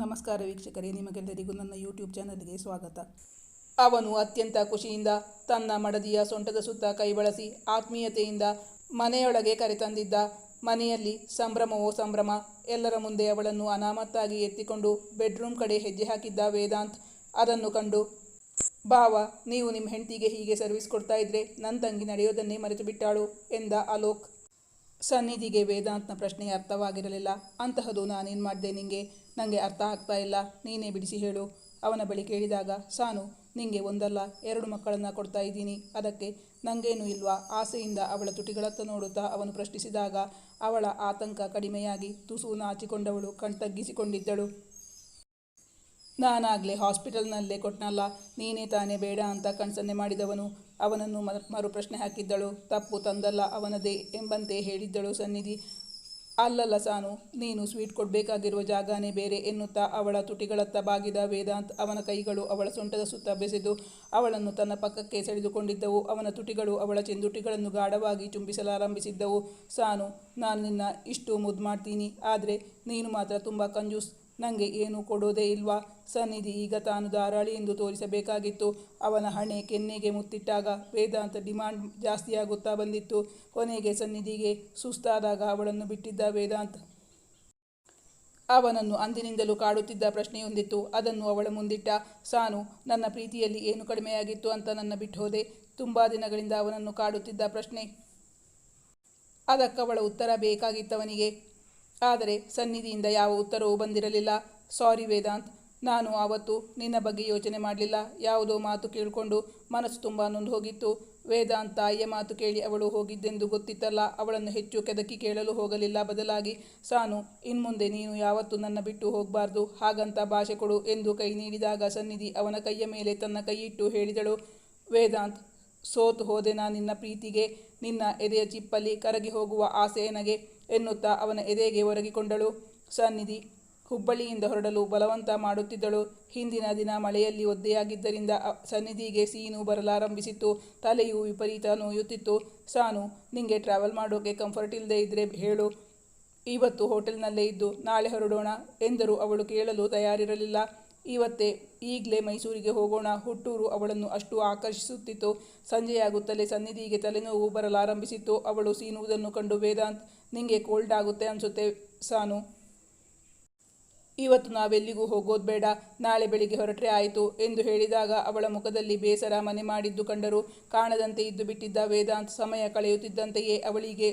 ನಮಸ್ಕಾರ ವೀಕ್ಷಕರೇ, ನಿಮಗೆಲ್ಲರಿಗೂ ನನ್ನ ಯೂಟ್ಯೂಬ್ ಚಾನಲ್ಗೆ ಸ್ವಾಗತ. ಅವನು ಅತ್ಯಂತ ಖುಷಿಯಿಂದ ತನ್ನ ಮಡದಿಯ ಸೊಂಟದ ಸುತ್ತ ಕೈ ಬಳಸಿ ಆತ್ಮೀಯತೆಯಿಂದ ಮನೆಯೊಳಗೆ ಕರೆತಂದಿದ್ದ. ಮನೆಯಲ್ಲಿ ಸಂಭ್ರಮವೋ ಸಂಭ್ರಮ, ಎಲ್ಲರ ಮುಂದೆ ಅವಳನ್ನು ಅನಾಮತ್ತಾಗಿ ಎತ್ತಿಕೊಂಡು ಬೆಡ್ರೂಮ್ ಕಡೆ ಹೆಜ್ಜೆ ಹಾಕಿದ್ದ ವೇದಾಂತ್ ಅದನ್ನು ಕಂಡು ಭಾವ ನೀವು ನಿಮ್ಮ ಹೆಂಡತಿಗೆ ಹೀಗೆ ಸರ್ವಿಸ್ ಕೊಡ್ತಾ ಇದ್ರೆ ನನ್ನ ತಂಗಿ ನಡೆಯೋದನ್ನೇ ಮರೆತು ಬಿಟ್ಟಾಳು ಎಂದ ಅಲೋಕ್. ಸನ್ನಿಧಿಗೆ ವೇದಾಂತ್ನ ಪ್ರಶ್ನೆ ಅರ್ಥವಾಗಿರಲಿಲ್ಲ. ಅಂತಹದು ನಾನೇನು ಮಾಡಿದೆ ನಿಂಗೆ? ನನಗೆ ಅರ್ಥ ಆಗ್ತಾ ಇಲ್ಲ. ನೀನೇ ಬಿಡಿಸಿ ಹೇಳು. ಅವನ ಬಳಿ ಕೇಳಿದಾಗ, ಸಾನು, ನಿಂಗೆ ಒಂದಲ್ಲ, ಎರಡು ಮಕ್ಕಳನ್ನು ಕೊಡ್ತಾ ಇದ್ದೀನಿ. ಅದಕ್ಕೆ ನನಗೇನು ಇಲ್ವಾ? ಆಸೆಯಿಂದ ಅವಳ ತುಟಿಗಳತ್ತ ನೋಡುತ್ತಾ ಅವನು ಪ್ರಶ್ನಿಸಿದಾಗ, ಅವಳ ಆತಂಕ ಕಡಿಮೆಯಾಗಿ ತುಸು ನಾಚಿಕೊಂಡವಳು ಕಣ್ತಗ್ಗಿಸಿಕೊಂಡಿದ್ದಳು ನಾನಾಗಲೇ ಹಾಸ್ಪಿಟಲ್ನಲ್ಲೇ ಕೊಟ್ಟನಲ್ಲ ನೀನೇ ತಾನೇ ಬೇಡ ಅಂತ ಕಣ್ಸನ್ನೆ ಮಾಡಿದವನು. ಅವನನ್ನು ಮರು ಪ್ರಶ್ನೆ ಹಾಕಿದ್ದಳು. ತಪ್ಪು ತಂದಲ್ಲ ಅವನದೇ ಎಂಬಂತೆ ಹೇಳಿದ್ದಳು ಸನ್ನಿಧಿ. ಅಲ್ಲಲ್ಲ ಸಾನು, ನೀನು ಸ್ವೀಟ್ ಕೊಡಬೇಕಾಗಿರುವ ಜಾಗನೇ ಬೇರೆ ಎನ್ನುತ್ತಾ ಅವಳ ತುಟಿಗಳತ್ತ ಬಾಗಿದ ವೇದಾಂತ್ ಅವನ ಕೈಗಳು ಅವಳ ಸೊಂಟದ ಸುತ್ತ ಬೆಸೆದು ಅವಳನ್ನು ತನ್ನ ಪಕ್ಕಕ್ಕೆ ಸೆಳೆದುಕೊಂಡಿದ್ದವು. ಅವನ ತುಟಿಗಳು ಅವಳ ಚೆಂದುಟಿಗಳನ್ನು ಗಾಢವಾಗಿ ಚುಂಬಿಸಲಾರಂಭಿಸಿದ್ದವು. ಸಾನು, ನಾನು ನಿನ್ನ ಇಷ್ಟು ಮುದ್ದು ಮಾಡ್ತೀನಿ, ಆದರೆ ನೀನು ಮಾತ್ರ ತುಂಬ ಕಂಜೂಸ್. ನನಗೆ ಏನೂ ಕೊಡೋದೇ ಇಲ್ವಾ? ಸನ್ನಿಧಿ ಈಗ ತಾನು ಧಾರಾಳಿ ಎಂದು ತೋರಿಸಬೇಕಾಗಿತ್ತು. ಅವನ ಹಣೆ ಕೆನ್ನೆಗೆ ಮುತ್ತಿಟ್ಟಾಗ ವೇದಾಂತ ಡಿಮಾಂಡ್ ಜಾಸ್ತಿಯಾಗುತ್ತಾ ಬಂದಿತ್ತು. ಕೊನೆಗೆ ಸನ್ನಿಧಿಗೆ ಸುಸ್ತಾದಾಗ ಅವಳನ್ನು ಬಿಟ್ಟಿದ್ದ ವೇದಾಂತ್. ಅವನನ್ನು ಅಂದಿನಿಂದಲೂ ಕಾಡುತ್ತಿದ್ದ ಪ್ರಶ್ನೆಯೊಂದಿತ್ತು. ಅದನ್ನು ಅವಳ ಮುಂದಿಟ್ಟ, ಸಾನು, ನನ್ನ ಪ್ರೀತಿಯಲ್ಲಿ ಏನು ಕಡಿಮೆಯಾಗಿತ್ತು ಅಂತ ನನ್ನ ಬಿಟ್ಟು ಹೋದೆ. ತುಂಬ ದಿನಗಳಿಂದ ಅವನನ್ನು ಕಾಡುತ್ತಿದ್ದ ಪ್ರಶ್ನೆ. ಅದಕ್ಕವಳ ಉತ್ತರ ಬೇಕಾಗಿತ್ತವನಿಗೆ. ಆದರೆ ಸನ್ನಿಧಿಯಿಂದ ಯಾವ ಉತ್ತರವೂ ಬಂದಿರಲಿಲ್ಲ. ಸಾರಿ ವೇದಾಂತ್, ನಾನು ಆವತ್ತು ನಿನ್ನ ಬಗ್ಗೆ ಯೋಚನೆ ಮಾಡಲಿಲ್ಲ. ಯಾವುದೋ ಮಾತು ಕೇಳಿಕೊಂಡು ಮನಸ್ಸು ತುಂಬ ನೊಂದು ಹೋಗಿತ್ತು ವೇದಾಂತ್ ತಾಯಿಯ ಮಾತು ಕೇಳಿ ಅವಳು ಹೋಗಿದ್ದೆಂದು ಗೊತ್ತಿತ್ತಲ್ಲ, ಅವಳನ್ನು ಹೆಚ್ಚು ಕೆದಕಿ ಕೇಳಲು ಹೋಗಲಿಲ್ಲ. ಬದಲಾಗಿ, ಸಾನು, ಇನ್ಮುಂದೆ ನೀನು ಯಾವತ್ತೂ ನನ್ನ ಬಿಟ್ಟು ಹೋಗಬಾರ್ದು, ಹಾಗಂತ ಭಾಷೆ ಕೊಡು ಎಂದು ಕೈ ನೀಡಿದಾಗ ಸನ್ನಿಧಿ ಅವನ ಕೈಯ ಮೇಲೆ ತನ್ನ ಕೈಯಿಟ್ಟು ಹೇಳಿದಳು. ವೇದಾಂತ್, ಸೋತು ಹೋದೆನಾ ನಿನ್ನ ಪ್ರೀತಿಗೆ, ನಿನ್ನ ಎದೆಯ ಚಿಪ್ಪಲ್ಲಿ ಕರಗಿ ಹೋಗುವ ಆಸೆ ನನಗೆ. ಎನ್ನುತ್ತಾ ಅವನ ಎದೆಗೆ ಒರಗಿಕೊಂಡಳು. ಸನ್ನಿಧಿ, ಹುಬ್ಬಳ್ಳಿಯಿಂದ ಹೊರಡಲು ಬಲವಂತ ಮಾಡುತ್ತಿದ್ದಳು. ಹಿಂದಿನ ದಿನ ಮಳೆಯಲ್ಲಿ ಒದ್ದೆಯಾಗಿದ್ದರಿಂದ ಸನ್ನಿಧಿಗೆ ಸೀನು ಬರಲಾರಂಭಿಸಿತ್ತು. ತಲೆಯು ವಿಪರೀತ ನೋಯುತ್ತಿತ್ತು. ಸಾನು, ನಿಂಗೆ ಟ್ರಾವೆಲ್ ಮಾಡೋಕೆ ಕಂಫರ್ಟ್ ಇಲ್ಲದೆ ಇದ್ದರೆ ಹೇಳು. ಇವತ್ತು ಹೋಟೆಲ್ನಲ್ಲೇ ಇದ್ದು ನಾಳೆ ಹೊರಡೋಣ ಎಂದರು. ಅವಳು ಕೇಳಲು ತಯಾರಿರಲಿಲ್ಲ. ಇವತ್ತೇ ಈಗಲೇ ಮೈಸೂರಿಗೆ ಹೋಗೋಣ. ಹುಟ್ಟೂರು ಅವಳನ್ನು ಅಷ್ಟು ಆಕರ್ಷಿಸುತ್ತಿತ್ತು. ಸಂಜೆಯಾಗುತ್ತಲೇ ಸನ್ನಿಧಿಗೆ ತಲೆನೋವು ಬರಲಾರಂಭಿಸಿತ್ತು. ಅವಳು ಸೀನುವುದನ್ನು ಕಂಡು ವೇದಾಂತ್ ನಿಂಗೆ ಕೋಲ್ಡ್ ಆಗುತ್ತೆ ಅನಿಸುತ್ತೆ ಸಾನು. ಇವತ್ತು ನಾವೆಲ್ಲಿಗೂ ಹೋಗೋದು ಬೇಡ. ನಾಳೆ ಬೆಳಿಗ್ಗೆ ಹೊರಟ್ರೆ ಆಯಿತು ಎಂದು ಹೇಳಿದಾಗ ಅವಳ ಮುಖದಲ್ಲಿ ಬೇಸರ ಮನೆ ಮಾಡಿದ್ದು ಕಂಡರು ಕಾಣದಂತೆ ಇದ್ದು ಬಿಟ್ಟಿದ್ದ ವೇದಾಂತ್ ಸಮಯ ಕಳೆಯುತ್ತಿದ್ದಂತೆಯೇ ಅವಳಿಗೆ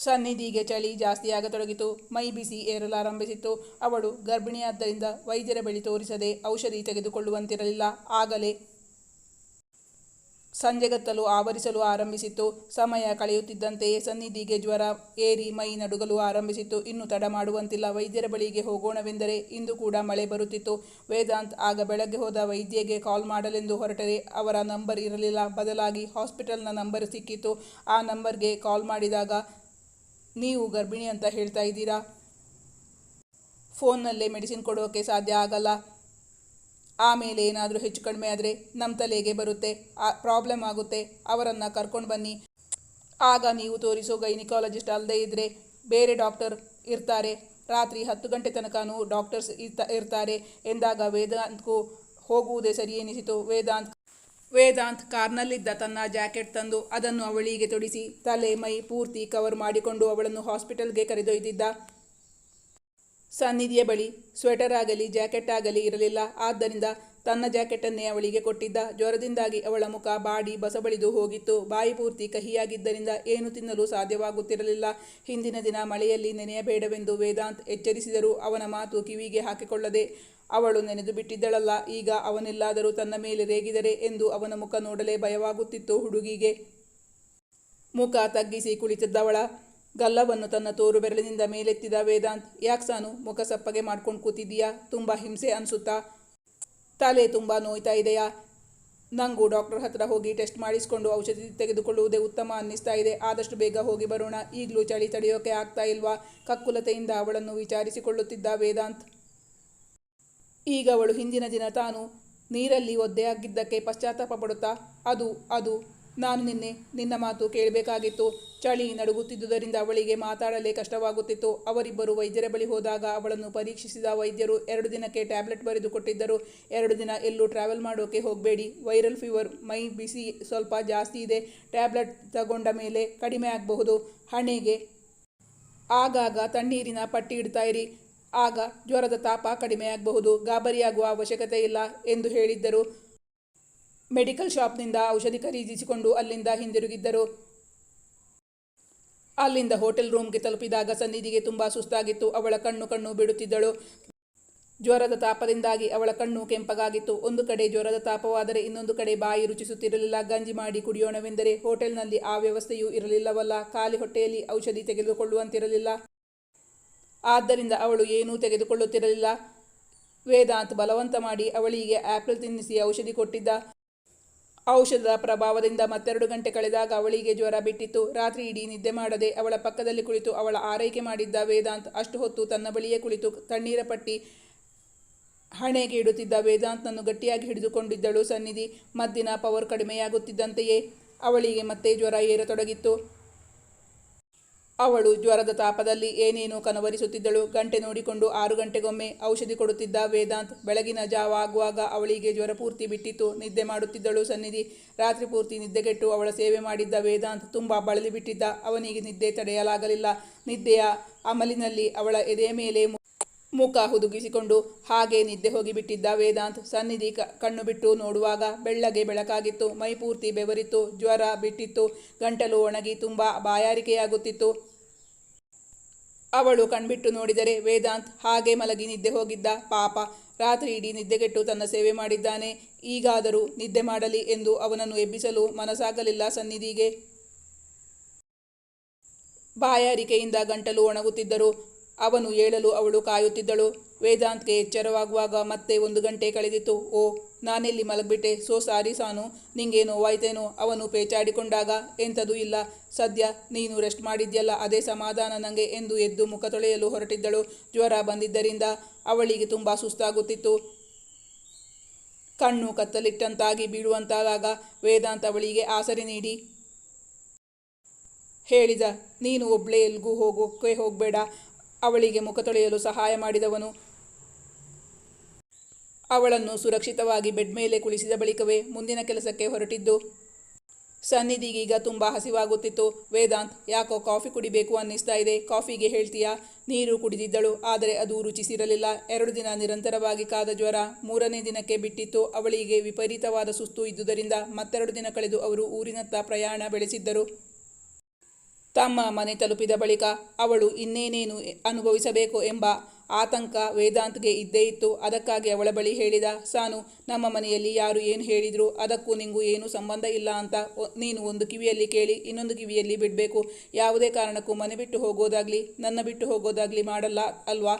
ಸನ್ನಿಧಿಗೆ ಚಳಿ ಜಾಸ್ತಿಯಾಗತೊಡಗಿತು ಮೈ ಬಿಸಿ ಏರಲಾರಂಭಿಸಿತ್ತು ಅವಳು ಗರ್ಭಿಣಿಯಾದ್ದರಿಂದ ವೈದ್ಯರ ಬಳಿ ತೋರಿಸದೆ ಔಷಧಿ ತೆಗೆದುಕೊಳ್ಳುವಂತಿರಲಿಲ್ಲ. ಆಗಲೇ ಸಂಜೆಗತ್ತಲು ಆವರಿಸಲು ಆರಂಭಿಸಿತ್ತು. ಸಮಯ ಕಳೆಯುತ್ತಿದ್ದಂತೆಯೇ ಸನ್ನಿಧಿಗೆ ಜ್ವರ ಏರಿ ಮೈ ನಡುಗಲು ಆರಂಭಿಸಿತ್ತು. ಇನ್ನು ತಡ ಮಾಡುವಂತಿಲ್ಲ. ವೈದ್ಯರ ಬಳಿಗೆ ಹೋಗೋಣವೆಂದರೆ ಇಂದು ಕೂಡ ಮಳೆ ಬರುತ್ತಿತ್ತು. ವೇದಾಂತ್ ಆಗ ಬೆಳಗ್ಗೆ ಹೋದ ವೈದ್ಯಗೆ ಕಾಲ್ ಮಾಡಲೆಂದು ಹೊರಟರೆ. ಅವರ ನಂಬರ್ ಇರಲಿಲ್ಲ. ಬದಲಾಗಿ ಹಾಸ್ಪಿಟಲ್ನ ನಂಬರ್ ಸಿಕ್ಕಿತ್ತು. ಆ ನಂಬರ್ಗೆ ಕಾಲ್ ಮಾಡಿದಾಗ, ನೀವು ಗರ್ಭಿಣಿ ಅಂತ ಹೇಳ್ತಾ ಇದ್ದೀರಾ? ಫೋನ್ನಲ್ಲೇ ಮೆಡಿಸಿನ್ ಕೊಡೋಕೆ ಸಾಧ್ಯ ಆಗಲ್ಲ. ಆಮೇಲೆ ಏನಾದರೂ ಹೆಚ್ಚು ಕಡಿಮೆ ಆದರೆ ನಮ್ಮ ತಲೆಗೆ ಬರುತ್ತೆ, ಆ ಪ್ರಾಬ್ಲಮ್ ಆಗುತ್ತೆ, ಅವರನ್ನು ಕರ್ಕೊಂಡು ಬನ್ನಿ. ಆಗ ನೀವು ತೋರಿಸೋ ಗೈನಿಕಾಲಜಿಸ್ಟ್ ಅಲ್ಲದೆ ಇದ್ದರೆ ಬೇರೆ ಡಾಕ್ಟರ್ ಇರ್ತಾರೆ. ರಾತ್ರಿ ಹತ್ತು ಗಂಟೆ ತನಕನೂ ಡಾಕ್ಟರ್ಸ್ ಇರ್ತ, ಇರ್ತಾರೆ. ಎಂದಾಗ ವೇದಾಂತ್ಗೂ ಹೋಗುವುದೇ ಸರಿ ಎನಿಸಿತು. ವೇದಾಂತ್ ವೇದಾಂತ್ ಕಾರ್ನಲ್ಲಿದ್ದ ತನ್ನ ಜಾಕೆಟ್ ತಂದು ಅದನ್ನು ಅವಳಿಗೆ ತೊಡಿಸಿ ತಲೆ, ಮೈ ಪೂರ್ತಿ ಕವರ್ ಮಾಡಿಕೊಂಡು ಅವಳನ್ನು ಹಾಸ್ಪಿಟಲ್ಗೆ ಕರೆದೊಯ್ದಿದ್ದ. ಸನ್ನಿಧಿಯ ಬಳಿ ಸ್ವೆಟರ್ ಆಗಲಿ, ಜಾಕೆಟ್ ಆಗಲಿ ಇರಲಿಲ್ಲ. ಆದ್ದರಿಂದ ತನ್ನ ಜಾಕೆಟನ್ನೇ ಅವಳಿಗೆ ಕೊಟ್ಟಿದ್ದ. ಜ್ವರದಿಂದಾಗಿ ಅವಳ ಮುಖ ಬಾಡಿ ಬಸಬಳಿದು ಹೋಗಿತ್ತು. ಬಾಯಿ ಪೂರ್ತಿ ಕಹಿಯಾಗಿದ್ದರಿಂದ ಏನು ತಿನ್ನಲು ಸಾಧ್ಯವಾಗುತ್ತಿರಲಿಲ್ಲ. ಹಿಂದಿನ ದಿನ ಮಳೆಯಲ್ಲಿ ನೆನೆಯಬೇಡವೆಂದು ವೇದಾಂತ್ ಎಚ್ಚರಿಸಿದರೂ ಅವನ ಮಾತು ಕಿವಿಗೆ ಹಾಕಿಕೊಳ್ಳದೆ ಅವಳು ನೆನೆದು ಬಿಟ್ಟಿದ್ದಳಲ್ಲ. ಈಗ ಅವನೆಲ್ಲಾದರೂ ತನ್ನ ಮೇಲೆ ರೇಗಿದರೆ ಎಂದು ಅವನ ಮುಖ ನೋಡಲೇ ಭಯವಾಗುತ್ತಿತ್ತು ಹುಡುಗಿಗೆ. ಮುಖ ತಗ್ಗಿಸಿ ಕುಳಿತಿದ್ದವಳ ಗಲ್ಲವನ್ನು ತನ್ನ ತೋರು ಬೆರಳಿನಿಂದ ಮೇಲೆತ್ತಿದ ವೇದಾಂತ್, ಯಾಕೆ ಸಾನು ಮುಖ ಸಪ್ಪಗೆ ಮಾಡ್ಕೊಂಡು ಕೂತಿದ್ದೀಯಾ? ತುಂಬ ಹಿಂಸೆ ಅನಿಸುತ್ತಾ? ತಲೆ ತುಂಬ ನೋಯ್ತಾ ಇದೆಯಾ? ನಂಗೂ ಡಾಕ್ಟರ್ ಹತ್ರ ಹೋಗಿ ಟೆಸ್ಟ್ ಮಾಡಿಸಿಕೊಂಡು ಔಷಧಿ ತೆಗೆದುಕೊಳ್ಳುವುದೇ ಉತ್ತಮ ಅನ್ನಿಸ್ತಾ ಇದೆ. ಆದಷ್ಟು ಬೇಗ ಹೋಗಿ ಬರೋಣ. ಈಗಲೂ ಚಳಿ ತಡೆಯೋಕೆ ಆಗ್ತಾ ಇಲ್ವಾ? ಕಕ್ಕುಲತೆಯಿಂದ ಅವಳನ್ನು ವಿಚಾರಿಸಿಕೊಳ್ಳುತ್ತಿದ್ದ ವೇದಾಂತ್. ಈಗ ಅವಳು ಹಿಂದಿನ ದಿನ ತಾನು ನೀರಲ್ಲಿ ಒದ್ದೆಯಾಗಿದ್ದಕ್ಕೆ ಪಶ್ಚಾತ್ತಾಪ ಪಡುತ್ತಾ? ಅದು ಅದು. ನಾನು ನಿನ್ನೆ ನಿನ್ನ ಮಾತು ಕೇಳಬೇಕಾಗಿತ್ತು. ಚಳಿ ನಡುಗುತ್ತಿದ್ದುದರಿಂದ ಅವಳಿಗೆ ಮಾತಾಡಲೇ ಕಷ್ಟವಾಗುತ್ತಿತ್ತು. ಅವರಿಬ್ಬರು ವೈದ್ಯರ ಬಳಿ ಹೋದಾಗ ಅವಳನ್ನು ಪರೀಕ್ಷಿಸಿದ ವೈದ್ಯರು ಎರಡು ದಿನಕ್ಕೆ ಟ್ಯಾಬ್ಲೆಟ್ ಬರೆದು ಕೊಟ್ಟಿದ್ದರು. ಎರಡು ದಿನ ಎಲ್ಲೂ ಟ್ರಾವೆಲ್ ಮಾಡೋಕೆ ಹೋಗಬೇಡಿ. ವೈರಲ್ ಫೀವರ್, ಮೈ ಬಿಸಿ ಸ್ವಲ್ಪ ಜಾಸ್ತಿ ಇದೆ. ಟ್ಯಾಬ್ಲೆಟ್ ತಗೊಂಡ ಮೇಲೆ ಕಡಿಮೆ ಆಗಬಹುದು. ಹಣೆಗೆ ಆಗಾಗ ತಣ್ಣೀರಿನ ಪಟ್ಟಿ ಇಡ್ತಾ ಇರಿ. ಆಗ ಜ್ವರದ ತಾಪ ಕಡಿಮೆಯಾಗಬಹುದು ಗಾಬರಿಯಾಗುವ ಅವಶ್ಯಕತೆ ಇಲ್ಲ ಎಂದು ಹೇಳಿದ್ದರು. ಮೆಡಿಕಲ್ ಶಾಪ್ನಿಂದ ಔಷಧಿ ಖರೀದಿಸಿಕೊಂಡು ಅಲ್ಲಿಂದ ಹಿಂದಿರುಗಿದ್ದರು. ಅಲ್ಲಿಂದ ಹೋಟೆಲ್ ರೂಮ್ಗೆ ತಲುಪಿದಾಗ ಸನ್ನಿಧಿಗೆ ತುಂಬ ಸುಸ್ತಾಗಿತ್ತು. ಅವಳ ಕಣ್ಣು ಕಣ್ಣು ಬಿಡುತ್ತಿದ್ದಳು ಜ್ವರದ ತಾಪದಿಂದಾಗಿ ಅವಳ ಕಣ್ಣು ಕೆಂಪಗಾಗಿತ್ತು. ಒಂದು ಕಡೆ ಜ್ವರದ ತಾಪವಾದರೆ ಇನ್ನೊಂದು ಕಡೆ ಬಾಯಿ ರುಚಿಸುತ್ತಿರಲಿಲ್ಲ. ಗಂಜಿ ಮಾಡಿ ಕುಡಿಯೋಣವೆಂದರೆ ಹೋಟೆಲ್ನಲ್ಲಿ ಆ ವ್ಯವಸ್ಥೆಯೂ ಇರಲಿಲ್ಲವಲ್ಲ. ಖಾಲಿ ಹೊಟ್ಟೆಯಲ್ಲಿ ಔಷಧಿ ತೆಗೆದುಕೊಳ್ಳುವಂತಿರಲಿಲ್ಲ. ಆದ್ದರಿಂದ ಅವಳು ಏನೂ ತೆಗೆದುಕೊಳ್ಳುತ್ತಿರಲಿಲ್ಲ. ವೇದಾಂತ್ ಬಲವಂತ ಮಾಡಿ ಅವಳಿಗೆ ಆ್ಯಪಲ್ ತಿನ್ನಿಸಿ ಔಷಧಿ ಕೊಟ್ಟಿದ್ದ. ಔಷಧದ ಪ್ರಭಾವದಿಂದ ಮತ್ತೆರಡು ಗಂಟೆ ಕಳೆದಾಗ ಅವಳಿಗೆ ಜ್ವರ ಬಿಟ್ಟಿತ್ತು. ರಾತ್ರಿ ಇಡೀ ನಿದ್ದೆ ಮಾಡದೆ ಅವಳ ಪಕ್ಕದಲ್ಲಿ ಕುಳಿತು ಅವಳ ಆರೈಕೆ ಮಾಡಿದ್ದ ವೇದಾಂತ್ ಅಷ್ಟು ಹೊತ್ತು ತನ್ನ ಬಳಿಯೇ ಕುಳಿತು ತಣ್ಣೀರ ಪಟ್ಟಿ ಹಣೆಗೆ ಇಡುತ್ತಿದ್ದ ವೇದಾಂತ್ನನ್ನು ಗಟ್ಟಿಯಾಗಿ ಹಿಡಿದುಕೊಂಡಿದ್ದಳು ಸನ್ನಿಧಿ. ಮದ್ದಿನ ಪವರ್ ಕಡಿಮೆಯಾಗುತ್ತಿದ್ದಂತೆಯೇ ಅವಳಿಗೆ ಮತ್ತೆ ಜ್ವರ ಏರತೊಡಗಿತ್ತು. ಅವಳು ಜ್ವರದ ತಾಪದಲ್ಲಿ ಏನೇನೋ ಕನವರಿಸುತ್ತಿದ್ದಳು. ಗಂಟೆ ನೋಡಿಕೊಂಡು ಆರು ಗಂಟೆಗೊಮ್ಮೆ ಔಷಧಿ ಕೊಡುತ್ತಿದ್ದ ವೇದಾಂತ್ ಬೆಳಗಿನ ಜಾವ ಆಗುವಾಗ ಅವಳಿಗೆ ಜ್ವರ ಪೂರ್ತಿ ಬಿಟ್ಟಿತ್ತು. ನಿದ್ದೆ ಮಾಡುತ್ತಿದ್ದಳು ಸನ್ನಿಧಿ. ರಾತ್ರಿ ಪೂರ್ತಿ ನಿದ್ದೆಗೆಟ್ಟು ಅವಳ ಸೇವೆ ಮಾಡಿದ್ದ ವೇದಾಂತ್ ತುಂಬ ಬಳಲಿ ಬಿಟ್ಟಿದ್ದ. ಅವನಿಗೆ ನಿದ್ದೆ ತಡೆಯಲಾಗಲಿಲ್ಲ. ನಿದ್ದೆಯ ಅಮಲಿನಲ್ಲಿ ಅವಳ ಎದೆಯ ಮೇಲೆ ಮುಖ ಹುದುಗಿಸಿಕೊಂಡು ಹಾಗೆ ನಿದ್ದೆ ಹೋಗಿಬಿಟ್ಟಿದ್ದ ವೇದಾಂತ್ ಸನ್ನಿಧಿ ಕ, ಕಣ್ಣು ಬಿಟ್ಟು ನೋಡುವಾಗ ಬೆಳ್ಳಗೆ ಬೆಳಕಾಗಿತ್ತು. ಮೈ ಪೂರ್ತಿ ಬೆವರಿತ್ತು. ಜ್ವರ ಬಿಟ್ಟಿತ್ತು. ಗಂಟಲು ಒಣಗಿ ತುಂಬ ಬಾಯಾರಿಕೆಯಾಗುತ್ತಿತ್ತು. ಅವಳು ಕಣ್ಬಿಟ್ಟು ನೋಡಿದರೆ ವೇದಾಂತ್ ಹಾಗೆ ಮಲಗಿ ನಿದ್ದೆ ಹೋಗಿದ್ದ. ಪಾಪ, ರಾತ್ರಿ ಇಡೀ ನಿದ್ದೆಗೆಟ್ಟು ತನ್ನ ಸೇವೆ ಮಾಡಿದ್ದಾನೆ. ಈಗಾದರೂ ನಿದ್ದೆ ಮಾಡಲಿ ಎಂದು ಅವನನ್ನು ಎಬ್ಬಿಸಲು ಮನಸ್ಸಾಗಲಿಲ್ಲ ಸನ್ನಿಧಿಗೆ. ಬಾಯಾರಿಕೆಯಿಂದ ಗಂಟಲು ಒಣಗುತ್ತಿದ್ದರು. ಅವನು ಏಳಲು ಅವಳು ಕಾಯುತ್ತಿದ್ದಳು. ವೇದಾಂತ್ಗೆ ಎಚ್ಚರವಾಗುವಾಗ ಮತ್ತೆ ಒಂದು ಗಂಟೆ ಕಳೆದಿತ್ತು. ಓ ನಾನೆಲ್ಲಿ ಮಲಗಿಬಿಟ್ಟೆ. ಸೋ ಸಾರಿ ಸಾನು. ನಿಂಗೆ ನೋವಾಯ್ತೇನೋ ಅವನು ಪೇಚಾಡಿಕೊಂಡಾಗ ಎಂಥದೂ ಇಲ್ಲ. ಸದ್ಯ ನೀನು ರೆಸ್ಟ್ ಮಾಡಿದ್ಯಲ್ಲ, ಅದೇ ಸಮಾಧಾನ ನನಗೆ ಎಂದು ಎದ್ದು ಮುಖ ತೊಳೆಯಲು ಹೊರಟಿದ್ದಳು. ಜ್ವರ ಬಂದಿದ್ದರಿಂದ ಅವಳಿಗೆ ತುಂಬ ಸುಸ್ತಾಗುತ್ತಿತ್ತು. ಕಣ್ಣು ಕತ್ತಲಿಟ್ಟಂತಾಗಿ ಬೀಳುವಂತಾದಾಗ ವೇದಾಂತ ಅವಳಿಗೆ ಆಸರೆ ನೀಡಿ, ಹೇಳಿದ, ನೀನು ಒಬ್ಳೆ ಎಲ್ಗೂ ಹೋಗೋಕ್ಕೆ ಹೋಗಬೇಡ. ಅವಳಿಗೆ ಮುಖ ತೊಳೆಯಲು ಸಹಾಯ ಮಾಡಿದವನು. ಅವಳನ್ನು ಸುರಕ್ಷಿತವಾಗಿ ಬೆಡ್ ಮೇಲೆ ಕುಳಿಸಿದ ಬಳಿಕವೇ ಮುಂದಿನ ಕೆಲಸಕ್ಕೆ ಹೊರಟಿದ್ದು. ಸನ್ನಿಧಿಗೀಗ ತುಂಬ ಹಸಿವಾಗುತ್ತಿತ್ತು. ವೇದಾಂತ್, ಯಾಕೋ ಕಾಫಿ ಕುಡಿಬೇಕು ಅನ್ನಿಸ್ತಾ ಇದೆ. ಕಾಫಿಗೆ ಹೇಳ್ತೀಯಾ? ನೀರು ಕುಡಿದಿದ್ದಳು. ಆದರೆ ಅದು ರುಚಿಸಿರಲಿಲ್ಲ. ಎರಡು ದಿನ ನಿರಂತರವಾಗಿ ಕಾದ ಜ್ವರ. ಮೂರನೇ ದಿನಕ್ಕೆ ಬಿಟ್ಟಿತ್ತು. ಅವಳಿಗೆ ವಿಪರೀತವಾದ ಸುಸ್ತು ಇದ್ದುದರಿಂದ ಮತ್ತೆರಡು ದಿನ ಕಳೆದು ಅವರು ಊರಿನತ್ತ ಪ್ರಯಾಣ ಬೆಳೆಸಿದ್ದರು. ತಮ್ಮ ಮನೆ ತಲುಪಿದ ಬಳಿಕ ಅವಳು ಇನ್ನೇನೇನು ಅನುಭವಿಸಬೇಕು ಎಂಬ ಆತಂಕ ವೇದಾಂತ್ಗೆ ಇದ್ದೇ ಇತ್ತು. ಅದಕ್ಕಾಗಿ ಅವಳ ಬಳಿ ಹೇಳಿದ, ಸಾನು, ನಮ್ಮ ಮನೆಯಲ್ಲಿ ಯಾರು ಏನು ಹೇಳಿದ್ರು ಅದಕ್ಕೂ ನಿಂಗೂ ಏನು ಸಂಬಂಧ ಇಲ್ಲ ಅಂತ ನೀನು ಒಂದು ಕಿವಿಯಲ್ಲಿ ಕೇಳಿ, ಇನ್ನೊಂದು ಕಿವಿಯಲ್ಲಿ ಬಿಡಬೇಕು. ಯಾವುದೇ ಕಾರಣಕ್ಕೂ ಮನೆ ಬಿಟ್ಟು ಹೋಗೋದಾಗ್ಲಿ, ನನ್ನ ಬಿಟ್ಟು ಹೋಗೋದಾಗ್ಲಿ ಮಾಡಲ್ಲ ಅಲ್ವಾ?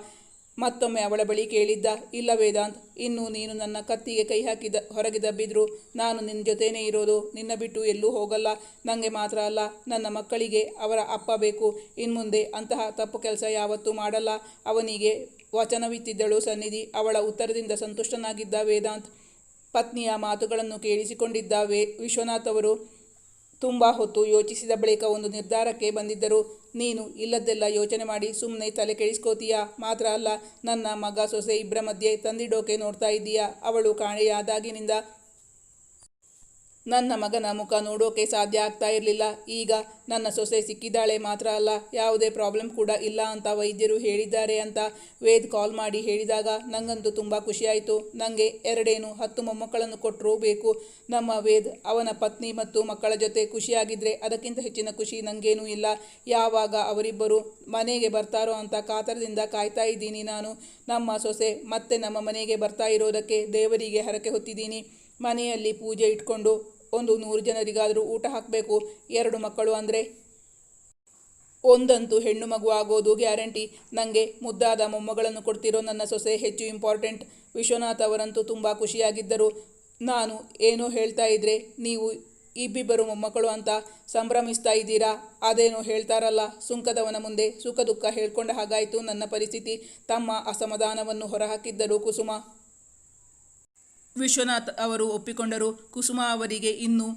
ಮತ್ತೊಮ್ಮೆ ಅವಳ ಬಳಿ ಕೇಳಿದ್ದ, ಇಲ್ಲ ವೇದಾಂತ್, ಇನ್ನು ನೀನು ನನ್ನ ಕತ್ತಿಗೆ ಕೈ ಹಾಕಿದ ಹೊರಗೆ ದಬ್ಬಿದ್ರು ನಾನು ನಿನ್ನ ಜೊತೆನೇ ಇರೋದು, ನಿನ್ನ ಬಿಟ್ಟು ಎಲ್ಲೂ ಹೋಗಲ್ಲ ನನಗೆ ಮಾತ್ರ ಅಲ್ಲ, ನನ್ನ ಮಕ್ಕಳಿಗೆ ಅವರ ಅಪ್ಪ ಬೇಕು, ಇನ್ಮುಂದೆ ಅಂತಹ ತಪ್ಪು ಕೆಲಸ ಯಾವತ್ತೂ ಮಾಡಲ್ಲ, ಅವನಿಗೆ ವಚನವಿತ್ತಿದ್ದಳು ಸನ್ನಿಧಿ, ಅವಳ ಉತ್ತರದಿಂದ ಸಂತುಷ್ಟನಾಗಿದ್ದ ವೇದಾಂತ್, ಪತ್ನಿಯ ಮಾತುಗಳನ್ನು ಕೇಳಿಸಿಕೊಂಡಿದ್ದ ವೇ, ವಿಶ್ವನಾಥ್ ಅವರು ತುಂಬ ಹೊತ್ತು ಯೋಚಿಸಿದ ಬಳಿಕ ಒಂದು ನಿರ್ಧಾರಕ್ಕೆ ಬಂದಿದ್ದರು ನೀನು ಇಲ್ಲದ್ದೆಲ್ಲ ಯೋಚನೆ ಮಾಡಿ ಸುಮ್ಮನೆ ತಲೆ ಕೆಡಿಸ್ಕೋತೀಯಾ? ಮಾತ್ರ ಅಲ್ಲ, ನನ್ನ ಮಗ ಸೊಸೆ ಇಬ್ಬರ ಮಧ್ಯೆ ತಂದಿಡೋಕೆ ನೋಡ್ತಾ ಇದ್ದೀಯಾ? ಅವಳು ಕಾಣೆಯಾದಾಗಿನಿಂದ ನನ್ನ ಮಗನ ಮುಖ ನೋಡೋಕೆ ಸಾಧ್ಯ ಆಗ್ತಾ ಇರಲಿಲ್ಲ. ಈಗ ನನ್ನ ಸೊಸೆ ಸಿಕ್ಕಿದ್ದಾಳೆ ಮಾತ್ರ ಅಲ್ಲ, ಯಾವುದೇ ಪ್ರಾಬ್ಲಮ್ ಕೂಡ ಇಲ್ಲ ಅಂತ ವೈದ್ಯರು ಹೇಳಿದ್ದಾರೆ ಅಂತ ವೇದ್ ಕಾಲ್ ಮಾಡಿ ಹೇಳಿದಾಗ ನನಗಂತೂ ತುಂಬ ಖುಷಿಯಾಯಿತು ನನಗೆ ಎರಡೇನು ಹತ್ತು ಮೊಮ್ಮಕ್ಕಳನ್ನು ಕೊಟ್ಟರೂ ಬೇಕು. ನಮ್ಮ ವೇದ್ ಅವನ ಪತ್ನಿ ಮತ್ತು ಮಕ್ಕಳ ಜೊತೆ ಖುಷಿಯಾಗಿದ್ದರೆ ಅದಕ್ಕಿಂತ ಹೆಚ್ಚಿನ ಖುಷಿ ನನಗೇನೂ ಇಲ್ಲ. ಯಾವಾಗ ಅವರಿಬ್ಬರು ಮನೆಗೆ ಬರ್ತಾರೋ ಅಂತ ಕಾತರದಿಂದ ಕಾಯ್ತಾ ಇದ್ದೀನಿ ನಾನು. ನಮ್ಮ ಸೊಸೆ ಮತ್ತೆ ನಮ್ಮ ಮನೆಗೆ ಬರ್ತಾ ಇರೋದಕ್ಕೆ ದೇವರಿಗೆ ಹರಕೆ ಹೊತ್ತಿದ್ದೀನಿ. ಮನೆಯಲ್ಲಿ ಪೂಜೆ ಇಟ್ಕೊಂಡು ಒಂದು ನೂರು ಜನರಿಗಾದರೂ ಊಟ ಹಾಕಬೇಕು. ಎರಡು ಮಕ್ಕಳು ಅಂದರೆ? ಒಂದಂತೂ ಹೆಣ್ಣು ಮಗು ಆಗೋದು ಗ್ಯಾರಂಟಿ. ನನಗೆ ಮುದ್ದಾದ ಮೊಮ್ಮಗಳನ್ನು ಕೊಡ್ತಿರೋ ನನ್ನ ಸೊಸೆ ಹೆಚ್ಚು ಇಂಪಾರ್ಟೆಂಟ್. ವಿಶ್ವನಾಥ್ ಅವರಂತೂ ತುಂಬ ಖುಷಿಯಾಗಿದ್ದರು. ನಾನು ಏನೋ ಹೇಳ್ತಾ ಇದ್ದರೆ ನೀವು ಇಬ್ಬಿಬ್ಬರು ಮೊಮ್ಮಕ್ಕಳು ಅಂತ ಸಂಭ್ರಮಿಸ್ತಾ ಇದ್ದೀರಾ? ಅದೇನೋ ಹೇಳ್ತಾರಲ್ಲ, ಸುಂಕದವನ ಮುಂದೆ ಸುಖ ದುಃಖ ಹೇಳ್ಕೊಂಡ ಹಾಗಾಯಿತು ನನ್ನ ಪರಿಸ್ಥಿತಿ. ತಮ್ಮ ಅಸಮಾಧಾನವನ್ನು ಹೊರಹಾಕಿದ್ದರು ಕುಸುಮ. ವಿಶ್ವನಾಥ್ ಅವರು ಒಪ್ಪಿಕೊಂಡರು. ಕುಸುಮ ಅವರಿಗೆ ಇನ್ನೂ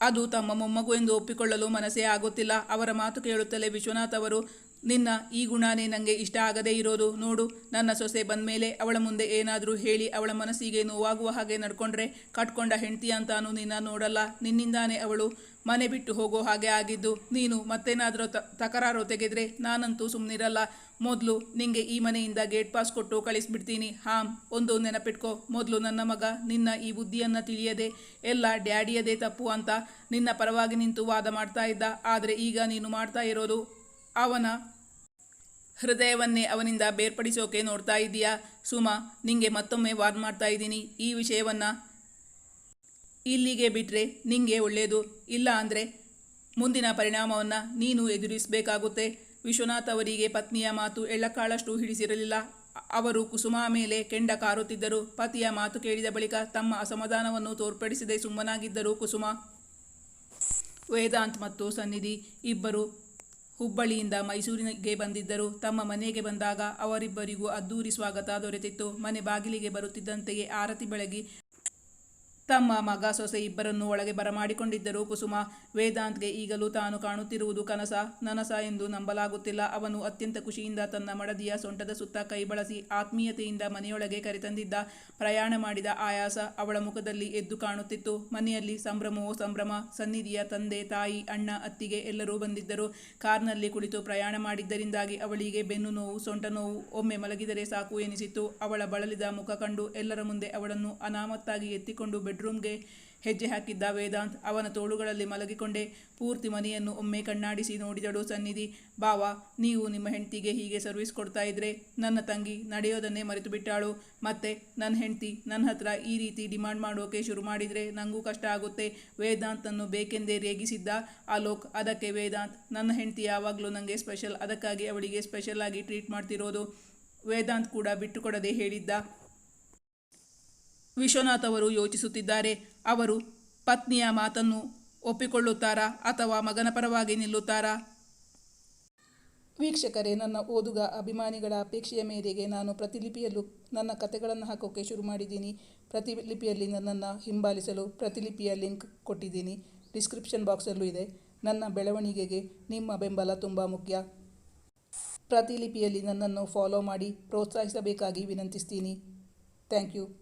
ಅದು ತಮ್ಮ ಮೊಮ್ಮಗು ಎಂದು ಒಪ್ಪಿಕೊಳ್ಳಲು ಮನಸ್ಸೇ ಆಗುತ್ತಿಲ್ಲ. ಅವರ ಮಾತು ಕೇಳುತ್ತಲೇ ವಿಶ್ವನಾಥ್ ಅವರು, ನಿನ್ನ ಈ ಗುಣನೇ ನನಗೆ ಇಷ್ಟ ಆಗದೇ ಇರೋದು, ನೋಡು, ನನ್ನ ಸೊಸೆ ಬಂದಮೇಲೆ ಅವಳ ಮುಂದೆ ಏನಾದರೂ ಹೇಳಿ ಅವಳ ಮನಸ್ಸಿಗೆ ನೋವಾಗುವ ಹಾಗೆ ನಡ್ಕೊಂಡ್ರೆ, ಕಟ್ಕೊಂಡ ಹೆಂಡತಿ ಅಂತಾನು ನಿನ್ನ ನೋಡಲ್ಲ. ನಿನ್ನಿಂದಾನೇ ಅವಳು ಮನೆ ಬಿಟ್ಟು ಹೋಗೋ ಹಾಗೆ ಆಗಿದ್ದು, ನೀನು ಮತ್ತೇನಾದರೂ ತಕರಾರು ತೆಗೆದ್ರೆ ನಾನಂತೂ ಸುಮ್ಮನಿರಲ್ಲ ಮೊದಲು ನಿಂಗೆ ಈ ಮನೆಯಿಂದ ಗೇಟ್ ಪಾಸ್ ಕೊಟ್ಟು ಕಳಿಸ್ಬಿಡ್ತೀನಿ. ಹಾಂ, ಒಂದು ನೆನಪಿಟ್ಕೋ. ಮೊದಲು ನನ್ನ ಮಗ ನಿನ್ನ ಈ ಬುದ್ಧಿಯನ್ನು ತಿಳಿಯದೆ, ಎಲ್ಲ ಡ್ಯಾಡಿಯದೇ ತಪ್ಪು ಅಂತ ನಿನ್ನ ಪರವಾಗಿ ನಿಂತು ವಾದ ಮಾಡ್ತಾ ಇದ್ದ. ಆದರೆ ಈಗ ನೀನು ಮಾಡ್ತಾ ಇರೋದು ಅವನ ಹೃದಯವನ್ನೇ ಅವನಿಂದ ಬೇರ್ಪಡಿಸೋಕೆ ನೋಡ್ತಾ ಇದ್ದೀಯಾ ಸುಮಾ, ನಿಂಗೆ ಮತ್ತೊಮ್ಮೆ ವಾದ ಮಾಡ್ತಾ ಇದ್ದೀನಿ. ಈ ವಿಷಯವನ್ನು ಇಲ್ಲಿಗೆ ಬಿಟ್ಟರೆ ನಿಂಗೆ ಒಳ್ಳೆಯದು ಇಲ್ಲ ಅಂದರೆ ಮುಂದಿನ ಪರಿಣಾಮವನ್ನು ನೀನು ಎದುರಿಸಬೇಕಾಗುತ್ತೆ. ವಿಶ್ವನಾಥ್ ಅವರಿಗೆ ಪತ್ನಿಯ ಮಾತು ಎಳ್ಳಕಾಳಷ್ಟು ಹಿಡಿಸಿರಲಿಲ್ಲ. ಅವರು ಕುಸುಮಾ ಮೇಲೆ ಕೆಂಡ ಕಾರುತ್ತಿದ್ದರು. ಪತಿಯ ಮಾತು ಕೇಳಿದ ಬಳಿಕ ತಮ್ಮ ಅಸಮಾಧಾನವನ್ನು ತೋರ್ಪಡಿಸದೆ ಸುಮ್ಮನಾಗಿದ್ದರು ಕುಸುಮ. ವೇದಾಂತ್ ಮತ್ತು ಸನ್ನಿಧಿ ಇಬ್ಬರು ಹುಬ್ಬಳ್ಳಿಯಿಂದ ಮೈಸೂರಿಗೆ ಬಂದಿದ್ದರು. ತಮ್ಮ ಮನೆಗೆ ಬಂದಾಗ ಅವರಿಬ್ಬರಿಗೂ ಅದ್ದೂರಿ ಸ್ವಾಗತ ದೊರೆತಿತ್ತು. ಮನೆ ಬಾಗಿಲಿಗೆ ಬರುತ್ತಿದ್ದಂತೆಯೇ ಆರತಿ ಬೆಳಗಿ ತಮ್ಮ ಮಗ ಸೊಸೆ ಇಬ್ಬರನ್ನು ಒಳಗೆ ಬರಮಾಡಿಕೊಂಡಿದ್ದರು ಕುಸುಮ ವೇದಾಂತ್ಗೆ ಈಗಲೂ ತಾನು ಕಾಣುತ್ತಿರುವುದು ಕನಸ, ನನಸ ಎಂದು ನಂಬಲಾಗುತ್ತಿಲ್ಲ. ಅವನು ಅತ್ಯಂತ ಖುಷಿಯಿಂದ ತನ್ನ ಮಡದಿಯ ಸೊಂಟದ ಸುತ್ತ ಕೈ ಬಳಸಿ ಆತ್ಮೀಯತೆಯಿಂದ ಮನೆಯೊಳಗೆ ಕರೆತಂದಿದ್ದ ಪ್ರಯಾಣ ಮಾಡಿದ ಆಯಾಸ ಅವಳ ಮುಖದಲ್ಲಿ ಎದ್ದು ಕಾಣುತ್ತಿತ್ತು. ಮನೆಯಲ್ಲಿ ಸಂಭ್ರಮವೋ ಸಂಭ್ರಮ, ಸನ್ನಿಧಿಯ ತಂದೆ, ತಾಯಿ, ಅಣ್ಣ, ಅತ್ತಿಗೆ ಎಲ್ಲರೂ ಬಂದಿದ್ದರು. ಕಾರ್ನಲ್ಲಿ ಕುಳಿತು ಪ್ರಯಾಣ ಮಾಡಿದ್ದರಿಂದಾಗಿ ಅವಳಿಗೆ ಬೆನ್ನು ನೋವು, ಸೊಂಟ ನೋವು, ಒಮ್ಮೆ ಮಲಗಿದರೆ ಸಾಕು ಎನಿಸಿತ್ತು. ಅವಳ ಬಳಲಿದ ಮುಖ ಕಂಡು ಎಲ್ಲರ ಮುಂದೆ ಅವಳನ್ನು ಅನಾಮತ್ತಾಗಿ ಎತ್ತಿಕೊಂಡು ಬೆಡ್ರೂಮ್ಗೆ ಹೆಜ್ಜೆ ಹಾಕಿದ್ದ ವೇದಾಂತ್ ಅವನ ತೋಳುಗಳಲ್ಲಿ ಮಲಗಿಕೊಂಡೆ. ಪೂರ್ತಿ ಮನೆಯನ್ನು ಒಮ್ಮೆ ಕಣ್ಣಾಡಿಸಿ ನೋಡಿದಳು ಸನ್ನಿಧಿ, ಬಾವ, ನೀವು ನಿಮ್ಮ ಹೆಂಡತಿಗೆ ಹೀಗೆ ಸರ್ವಿಸ್ ಕೊಡ್ತಾ ಇದ್ರೆ ನನ್ನ ತಂಗಿ ನಡೆಯೋದನ್ನೇ ಮರೆತು ಬಿಟ್ಟಾಳು ಮತ್ತೆ ನನ್ನ ಹೆಂಡತಿ ನನ್ನ ಹತ್ರ ಈ ರೀತಿ ಡಿಮಾಂಡ್ ಮಾಡೋಕೆ ಶುರು ಮಾಡಿದರೆ ನನಗೂ ಕಷ್ಟ ಆಗುತ್ತೆ. ವೇದಾಂತನ್ನು ಬೇಕೆಂದೇ ರೇಗಿಸಿದ್ದ ಆಲೋಕ್ ಅದಕ್ಕೆ ವೇದಾಂತ್, ನನ್ನ ಹೆಂಡತಿ ಯಾವಾಗಲೂ ನನಗೆ ಸ್ಪೆಷಲ್, ಅದಕ್ಕಾಗಿ ಅವಳಿಗೆ ಸ್ಪೆಷಲ್ ಆಗಿ ಟ್ರೀಟ್ ಮಾಡ್ತಿರೋದು. ವೇದಾಂತ್ ಕೂಡ ಬಿಟ್ಟುಕೊಡದೆ ಹೇಳಿದ್ದ. ವಿಶ್ವನಾಥ್ ಅವರು ಯೋಚಿಸುತ್ತಿದ್ದಾರೆ. ಅವರು, ಪತ್ನಿಯ ಮಾತನ್ನು ಒಪ್ಪಿಕೊಳ್ಳುತ್ತಾರಾ ಅಥವಾ ಮಗನ ಪರವಾಗಿ ನಿಲ್ಲುತ್ತಾರಾ? ವೀಕ್ಷಕರೇ, ನನ್ನ ಓದುಗ ಅಭಿಮಾನಿಗಳ ಅಪೇಕ್ಷೆಯ ಮೇರೆಗೆ ನಾನು ಪ್ರತಿಲಿಪಿಯಲ್ಲೂ ನನ್ನ ಕತೆಗಳನ್ನು ಹಾಕೋಕ್ಕೆ ಶುರು ಮಾಡಿದ್ದೀನಿ. ಪ್ರತಿಲಿಪಿಯಲ್ಲಿ ನನ್ನನ್ನು ಹಿಂಬಾಲಿಸಲು ಪ್ರತಿಲಿಪಿಯ ಲಿಂಕ್ ಕೊಟ್ಟಿದ್ದೀನಿ. ಡಿಸ್ಕ್ರಿಪ್ಷನ್ ಬಾಕ್ಸಲ್ಲೂ ಇದೆ. ನನ್ನ ಬೆಳವಣಿಗೆಗೆ ನಿಮ್ಮ ಬೆಂಬಲ ತುಂಬ ಮುಖ್ಯ. ಪ್ರತಿಲಿಪಿಯಲ್ಲಿ ನನ್ನನ್ನು ಫಾಲೋ ಮಾಡಿ ಪ್ರೋತ್ಸಾಹಿಸಬೇಕಾಗಿ ವಿನಂತಿಸ್ತೀನಿ. Thank you.